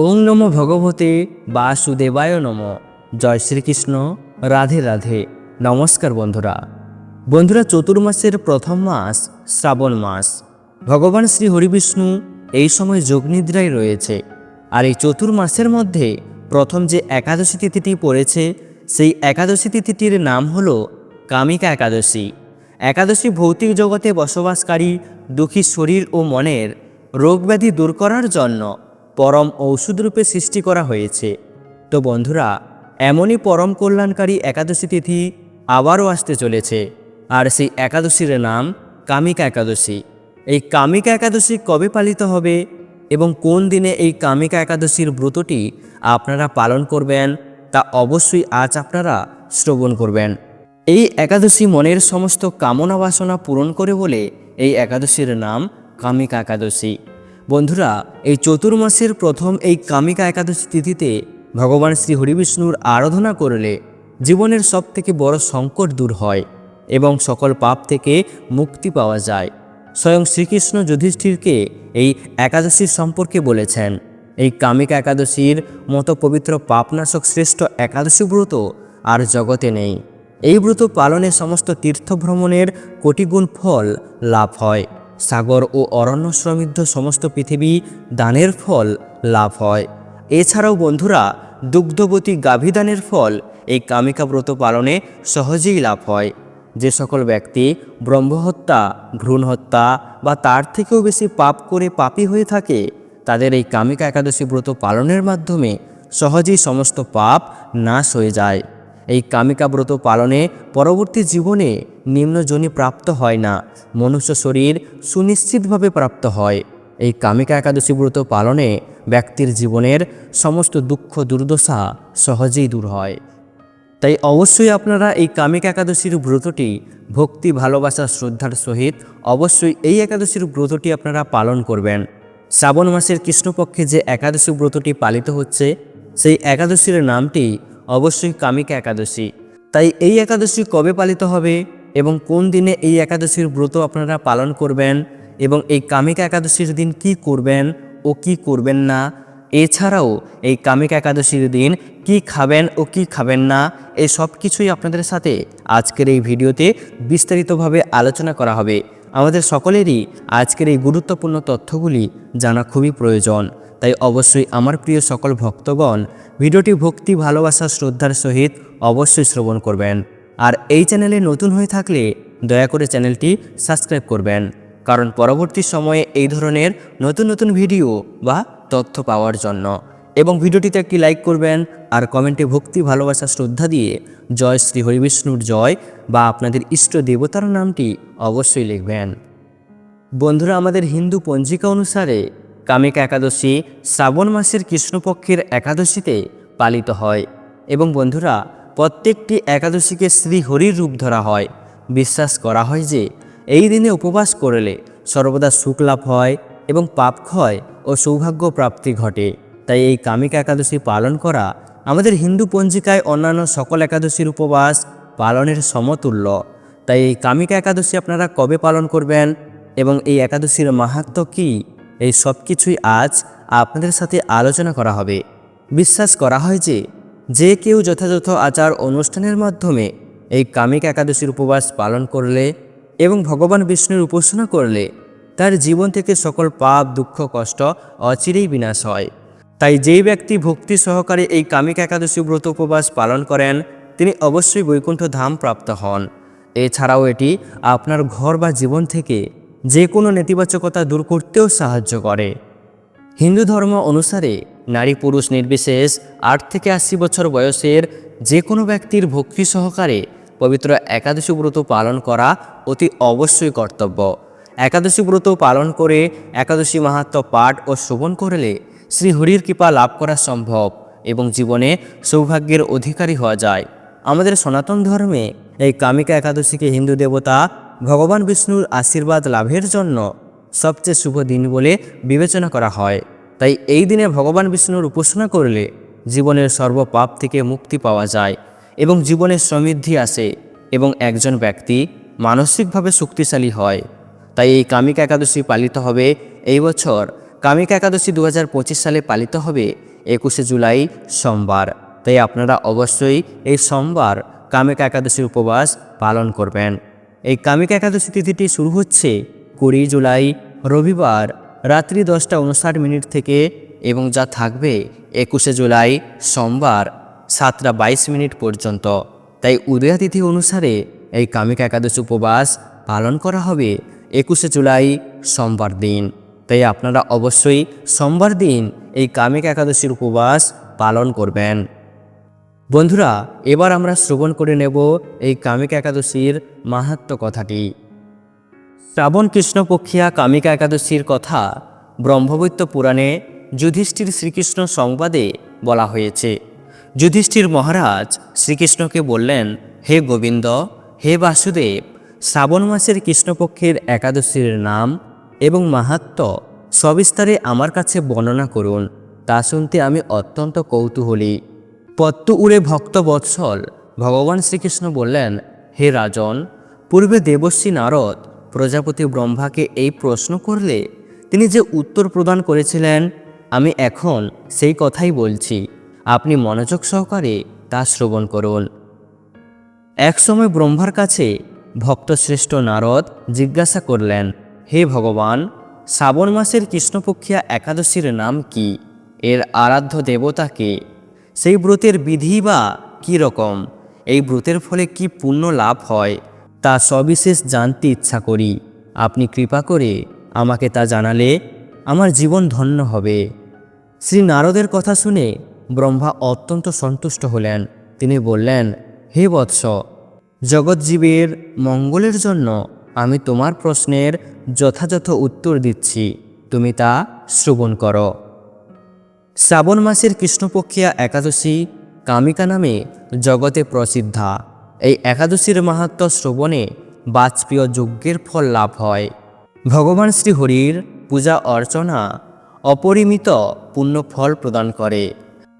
ওং নম ভগবতে বাসুদেবায় নম। জয় শ্রীকৃষ্ণ, রাধে রাধে। নমস্কার বন্ধুরা। বন্ধুরা, চতুর্মাসের প্রথম মাস, শ্রাবণ মাস। ভগবান শ্রী হরিবিষ্ণু এই সময় যোগনিদ্রায় রয়েছে। আর এই চতুর্মাসের মধ্যে প্রথম যে একাদশী তিথিটি পড়েছে, সেই একাদশী তিথিটির নাম হল কামিকা একাদশী। একাদশী ভৌতিক জগতে বসবাসকারী দুঃখী শরীর ও মনের রোগব্যাধি দূর করার জন্য পরম ঔষধরূপে সৃষ্টি করা হয়েছে। তো বন্ধুরা, এমনই পরম কল্যাণকারী একাদশী তিথি আবারও আসতে চলেছে। আর সেই একাদশীর নাম কামিকা একাদশী। এই কামিকা একাদশী কবে পালিত হবে এবং কোন দিনে এই কামিকা একাদশীর ব্রতটি আপনারা পালন করবেন তা অবশ্যই আজ আপনারা শ্রবণ করবেন। এই একাদশী মনের সমস্ত কামনা বাসনা পূরণ করে বলে এই একাদশীর নাম কামিকা একাদশী। বন্ধুরা, এই চতুর্মাসের প্রথম এই কামিকা একাদশী তিথিতে ভগবান শ্রী হরিবিষ্ণুর আরাধনা করলে জীবনের সব থেকে বড় সংকট দূর হয় এবং সকল পাপ থেকে মুক্তি পাওয়া যায়। স্বয়ং শ্রীকৃষ্ণ যুধিষ্ঠিরকে এই একাদশীর সম্পর্কে বলেছেন। এই কামিকা একাদশীর মতো পবিত্র পাপনাশক শ্রেষ্ঠ একাদশী ব্রত আর জগতে নেই। এই ব্রত পালনে সমস্ত তীর্থ ভ্রমণের কোটিগুণ ফল লাভ হয়। সাগর ও অরণ্য সমৃদ্ধ সমস্ত পৃথিবী দানের ফল লাভ হয়। এছাড়াও বন্ধুরা, দুগ্ধবতী গাভীদানের ফল এই কামিকা ব্রত পালনে সহজেই লাভ হয়। যে সকল ব্যক্তি ব্রহ্মহত্যা ভ্রূণ হত্যা বা তার থেকেও বেশি পাপ করে পাপী হয়ে থাকে, তাদের এই কামিকা একাদশী ব্রত পালনের মাধ্যমে সহজেই সমস্ত পাপ নাশ হয়ে যায়। এই কামিকা ব্রত পালনে পরবর্তী জীবনে নিম্নজনী প্রাপ্ত হয় না। মনুষ্য শরীর সুনিশ্চিতভাবে প্রাপ্ত হয়। এই কামিকা একাদশী ব্রত পালনে ব্যক্তির জীবনের সমস্ত দুঃখ, দুর্দশা সহজেই দূর হয়। তাই অবশ্যই আপনারা এই কামিকা একাদশীর ব্রতটি ভক্তি, ভালোবাসা, শ্রদ্ধার সহিত অবশ্যই এই একাদশীর ব্রতটি আপনারা পালন করবেন। শ্রাবণ মাসের কৃষ্ণপক্ষে যে একাদশী ব্রতটি পালিত হচ্ছে, সেই একাদশীর নামটি অবশ্যই কামিকা একাদশী। তাই এই একাদশী কবে পালিত হবে? এবং কোন দিনে এই একাদশীর ব্রত আপনারা পালন করবেন এবং এই কামিকা একাদশীর দিন কি করবেন ও কি করবেন না? এছাড়াও এই কামিকা একাদশীর দিন কি খাবেন ও কি খাবেন না? এই সব কিছুই আপনাদের সাথে আজকের এই ভিডিওতে বিস্তারিতভাবে আলোচনা করা হবে। আমাদের সকলেরই আজকের এই গুরুত্বপূর্ণ তথ্যগুলি জানা খুবই প্রয়োজন। তাই অবশ্যই আমার প্রিয় সকল ভক্তগণ, ভিডিওটি ভক্তি, ভালোবাসা, শ্রদ্ধার সহিত অবশ্যই শ্রবণ করবেন। আর এই চ্যানেলে নতুন হয়ে থাকলে দয়া করে চ্যানেলটি সাবস্ক্রাইব করবেন। কারণ পরবর্তী সময়ে এই ধরনের নতুন নতুন ভিডিও বা তথ্য পাওয়ার জন্য। এবং ভিডিওটিতে একটি লাইক করবেন আর কমেন্টে ভক্তি, ভালোবাসা, শ্রদ্ধা দিয়ে জয় শ্রী হরিবিষ্ণুর জয় বা আপনাদের ইষ্ট দেবতার নামটি অবশ্যই লিখবেন। বন্ধুরা, আমাদের হিন্দু পঞ্জিকা অনুসারে কামিকা একাদশী শ্রাবণ মাসের কৃষ্ণপক্ষের একাদশীতে পালিত হয়। এবং বন্ধুরা প্রত্যেকটি একাদশীকে শ্রী হরির রূপ ধরা হয়। বিশ্বাস করা হয় যে, এই দিনে উপবাস করলে সর্বদা সুখ লাভ হয় এবং পাপ ক্ষয় ও সৌভাগ্য প্রাপ্তি ঘটে। তাই এই কামিকা একাদশী পালন করা আমাদের হিন্দু পঞ্জিকায় অন্যান্য সকল একাদশীর উপবাস পালনের সমতুল্য। তাই এই কামিকা একাদশী আপনারা কবে পালন করবেন এবং এই একাদশীর মাহাত্ম কী? এই সব কিছুই আজ আপনাদের সাথে আলোচনা করা হবে। বিশ্বাস করা হয় যে যে কেউ যথাযথ আচার অনুষ্ঠানের মাধ্যমে এই কামিক একাদশীর উপবাস পালন করলে এবং ভগবান বিষ্ণুর উপাসনা করলে তার জীবন থেকে সকল পাপ, দুঃখ, কষ্ট অচিরেই বিনাশ হয়। তাই যেই ব্যক্তি ভক্তি সহকারে এই কামিক একাদশী ব্রত উপবাস পালন করেন, তিনি অবশ্যই বৈকুণ্ঠ ধাম প্রাপ্ত হন। এছাড়াও এটি আপনার ঘর বা জীবন থেকে যে কোনো নেতিবাচকতা দূর করতেও সাহায্য করে। হিন্দু ধর্ম অনুসারে নারী পুরুষ নির্বিশেষ আট থেকে আশি বছর বয়সের যে কোনো ব্যক্তির ভক্তি সহকারে পবিত্র একাদশী ব্রত পালন করা অতি অবশ্যই কর্তব্য। একাদশী ব্রত পালন করে একাদশী মাহাত্ম পাঠ ও শোভন করলে শ্রী হরির কৃপা লাভ করা সম্ভব এবং জীবনে সৌভাগ্যের অধিকারী হওয়া যায়। আমাদের সনাতন ধর্মে এই কামিকা একাদশীকে হিন্দু দেবতা ভগবান বিষ্ণুর আশীর্বাদ লাভের জন্য সবচেয়ে শুভ দিন বলে বিবেচনা করা হয়। তাই এই দিনে ভগবান বিষ্ণুর উপাসনা করলে জীবনের সর্বপাপ থেকে মুক্তি পাওয়া যায় এবং জীবনের সমৃদ্ধি আসে এবং একজন ব্যক্তি মানসিকভাবে শক্তিশালী হয়। তাই এই কামিকা একাদশী পালিত হবে এই বছর। কামিকা একাদশী দু হাজার পঁচিশ সালে পালিত হবে একুশে জুলাই সোমবার। তাই আপনারা অবশ্যই এই সোমবার কামিকা একাদশীর উপবাস পালন করবেন। এই কামিকা একাদশী তিথিটি শুরু হচ্ছে কুড়ি জুলাই, রবিবার রাত্রি দশটা উনষাট মিনিট থেকে এবং যা থাকবে একুশে জুলাই সোমবার সাতটা বাইশ মিনিট পর্যন্ত। তাই উদয়াতিথি অনুসারে এই কামিকা একাদশী উপবাস পালন করা হবে একুশে জুলাই সোমবার দিন। তাই আপনারা অবশ্যই সোমবার দিন এই কামিক একাদশীর উপবাস পালন করবেন। বন্ধুরা, এবার আমরা শ্রবণ করে নেব এই কামিক একাদশীর মাহাত্ম কথাটি। শ্রাবণ কৃষ্ণপক্ষিয়া কামিকা একাদশীর কথা ব্রহ্মবৈত্য পুরাণে যুধিষ্ঠির শ্রীকৃষ্ণ সংবাদে বলা হয়েছে। যুধিষ্ঠির মহারাজ শ্রীকৃষ্ণকে বললেন, হে গোবিন্দ, হে বাসুদেব, শ্রাবণ মাসের কৃষ্ণপক্ষের একাদশীর নাম এবং মাহাত্ম সবিস্তারে আমার কাছে বর্ণনা করুন। তা শুনতে আমি অত্যন্ত কৌতূহলী। পত্তু উড়ে ভক্ত বৎসল ভগবান শ্রীকৃষ্ণ বললেন, হে রাজন, পূর্বে দেবশ্রী নারদ প্রজাপতি ব্রহ্মাকে এই প্রশ্ন করলে তিনি যে উত্তর প্রদান করেছিলেন, আমি এখন সেই কথাই বলছি। আপনি মনোযোগ সহকারে তা শ্রবণ করুন। একসময় ব্রহ্মার কাছে ভক্তশ্রেষ্ঠ নারদ জিজ্ঞাসা করলেন, হে ভগবান, শ্রাবণ মাসের কৃষ্ণপক্ষিয়া একাদশীর নাম কি? এর আরাধ্য দেবতা কে? সেই ব্রতের বিধি বা কী রকম? এই ব্রতের ফলে কি পুণ্য লাভ হয়? তা সবিশেষ জানতে ইচ্ছা করি। আপনি কৃপা করে আমাকে তা জানালে আমার জীবন ধন্য হবে। শ্রী নারদের কথা শুনে ব্রহ্মা অত্যন্ত সন্তুষ্ট হলেন। তিনি বললেন, হে বৎস, জগৎজীবের মঙ্গলের জন্য আমি তোমার প্রশ্নের যথাযথ উত্তর দিচ্ছি। তুমি তা শ্রবণ করো। শ্রাবণ মাসের কৃষ্ণপক্ষিয়া একাদশী কামিকা নামে জগতে প্রসিদ্ধা। এই একাদশীর মাহাত্ম শ্রবণে বাজপেয় যজ্ঞের ফল লাভ হয়। ভগবান শ্রীহরির পূজা অর্চনা অপরিমিত পুণ্য ফল প্রদান করে।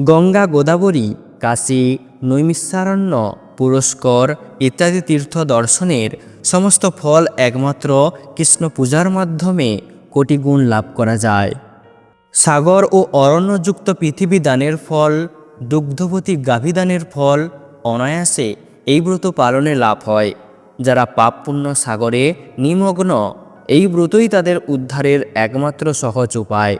গঙ্গা গোদাবরী, কাশী, নৈমিষারণ্য, পুরস্কর ইত্যাদি তীর্থ দর্শনের সমস্ত ফল একমাত্র কৃষ্ণ পূজার মাধ্যমে কোটি গুণ লাভ করা যায়। সাগর ও অরণ্যযুক্ত পৃথিবী দানের ফল, দুগ্ধবতী গাভীদানের ফল, অনায়াসে এই ব্রত পালনে লাভ হয়। যারা পাপ পুণ্য সাগরে নিমগ্ন, এই ব্রতই তাদের উদ্ধারের একমাত্র সহজ উপায়।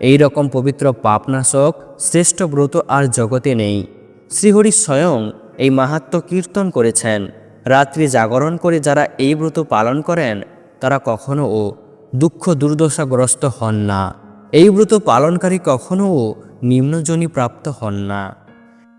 এই রকম পবিত্র পাপনাশক শ্রেষ্ঠ ব্রত আর জগতে নেই। শ্রীহরি স্বয়ং এই মাহাত্ম কীর্তন করেছেন। রাত্রি জাগরণ করে যারা এই ব্রত পালন করেন, তারা কখনোও দুঃখ দুর্দশাগ্রস্ত হন না। এই ব্রত পালনকারী কখনোও নিম্নজনী প্রাপ্ত হন না।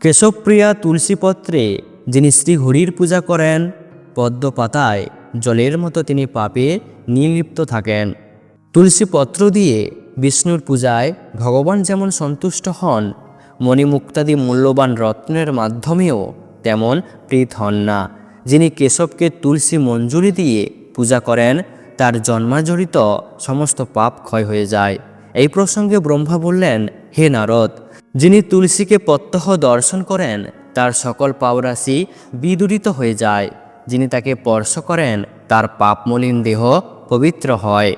কেশবপ্রিয়া তুলসীপত্রে যিনি শ্রীহরির পূজা করেন পদ্ম পাতায় জলের মতো তিনি পাপে নির্লিপ্ত থাকেন। তুলসী পত্র দিয়ে বিষ্ণুর পূজায় ভগবান যেমন সন্তুষ্ট হন, মণিমুক্তাদি মূল্যবান রত্নের মাধ্যমেও তেমন প্রীত হন না। যিনি কেশবকে তুলসী মঞ্জুরি দিয়ে পূজা করেন, তার জন্মাজড়িত সমস্ত পাপ ক্ষয় হয়ে যায়। এই প্রসঙ্গে ব্রহ্মা বললেন, হে নারদ, যিনি তুলসীকে প্রত্যহ দর্শন করেন তার সকল পাওরাশি বিদূরিত হয়ে যায়। যিনি তাকে স্পর্শ করেন, তার পাপমলিন দেহ পবিত্র হয়।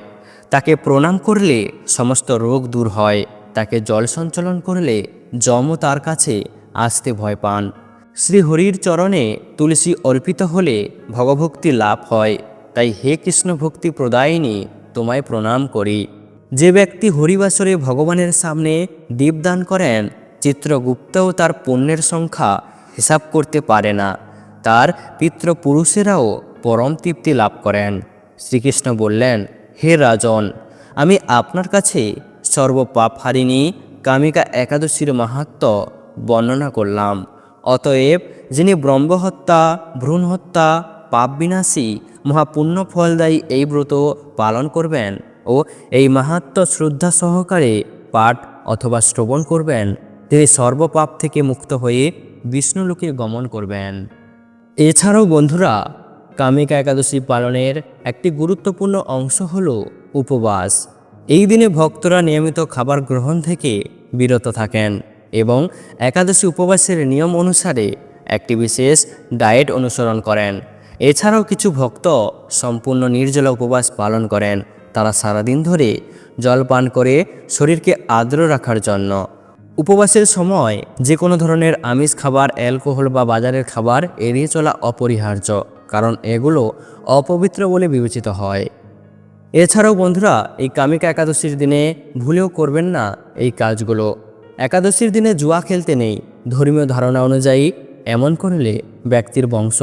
তাকে প্রণাম করলে সমস্ত রোগ দূর হয়। তাকে জল সঞ্চালন করলে যমও তার কাছে আসতে ভয় পান। শ্রীহরির চরণে তুলসী অর্পিত হলে ভগভক্তি লাভ হয়। তাই হে কৃষ্ণ ভক্তি প্রদায়িনী, তোমায় প্রণাম করি। যে ব্যক্তি হরিবাসরে ভগবানের সামনে দীপদান করেন চিত্রগুপ্তও তার পুণ্যের সংখ্যা হিসাব করতে পারে না। তার পিতৃপুরুষেরাও পরম তৃপ্তি লাভ করেন। শ্রীকৃষ্ণ বললেন, হে রাজন, আমি আপনার কাছে সর্বপাপহারিণী কামিকা একাদশীর মাহাত্ম বর্ণনা করলাম। অতএব যিনি ব্রহ্মহত্যা, ভ্রূণহত্যা পাপ বিনাশী মহাপুণ্য ফলদায়ী এই ব্রত পালন করবেন ও এই মাহাত্ম শ্রদ্ধা সহকারে পাঠ অথবা শ্রবণ করবেন তিনি সর্বপাপ থেকে মুক্ত হয়ে বিষ্ণুলোকে গমন করবেন। এছাড়াও বন্ধুরা, কামিকা একাদশী পালনের একটি গুরুত্বপূর্ণ অংশ হল উপবাস। এই দিনে ভক্তরা নিয়মিত খাবার গ্রহণ থেকে বিরত থাকেন এবং একাদশী উপবাসের নিয়ম অনুসারে একটি বিশেষ ডায়েট অনুসরণ করেন। এছাড়াও কিছু ভক্ত সম্পূর্ণ নির্জলা উপবাস পালন করেন। তারা সারাদিন ধরে জল পান করে শরীরকে আর্দ্র রাখার জন্য। উপবাসের সময় যে কোনো ধরনের আমিষ খাবার, অ্যালকোহল বা বাজারের খাবার এড়িয়ে চলা অপরিহার্য, কারণ এগুলো অপবিত্র বলে বিবেচিত হয়। এছাড়াও বন্ধুরা, এই কামিকা একাদশীর দিনে ভুলেও করবেন না এই কাজগুলো। একাদশীর দিনে জুয়া খেলতে নেই। ধর্মীয় ধারণা অনুযায়ী এমন করলে ব্যক্তির বংশ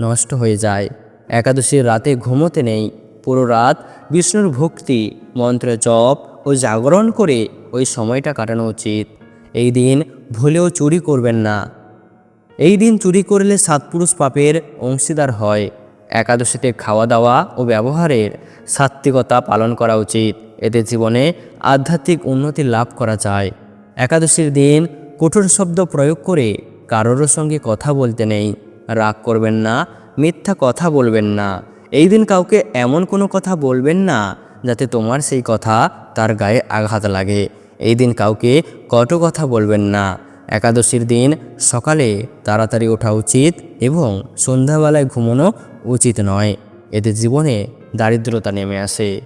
নষ্ট হয়ে যায়। একাদশীর রাতে ঘুমোতে নেই। পুরো রাত বিষ্ণুর ভক্তি, মন্ত্র জপ ও জাগরণ করে ওই সময়টা কাটানো উচিত। এই দিন ভুলেও চুরি করবেন না। এই দিন চুরি করলে সাতপুরুষ পাপের অংশীদার হয়। একাদশীতে খাওয়া দাওয়া ও ব্যবহারের সাত্ত্বিকতা পালন করা উচিত। এতে জীবনে আধ্যাত্মিক উন্নতি লাভ করা যায়। একাদশীর দিন কঠোর শব্দ প্রয়োগ করে কারোর সঙ্গে কথা বলতে নেই। রাগ করবেন না, মিথ্যা কথা বলবেন না। এই দিন কাউকে এমন কোনো কথা বলবেন না, যাতে তোমার সেই কথা তার গায়ে আঘাত লাগে। এই দিন কাউকে কটু কথা বলবেন না। একাদশীর দিন সকালে তাড়াতাড়ি ওঠা উচিত এবং সন্ধ্যাবেলায় ঘুমানো উচিত নয়। এতে জীবনে দারিদ্রতা নেমে আসে।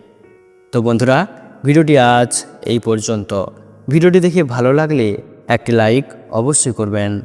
তো বন্ধুরা, ভিডিওটি আজ এই পর্যন্ত। ভিডিওটি দেখে ভালো লাগলে একটি লাইক অবশ্যই করবেন।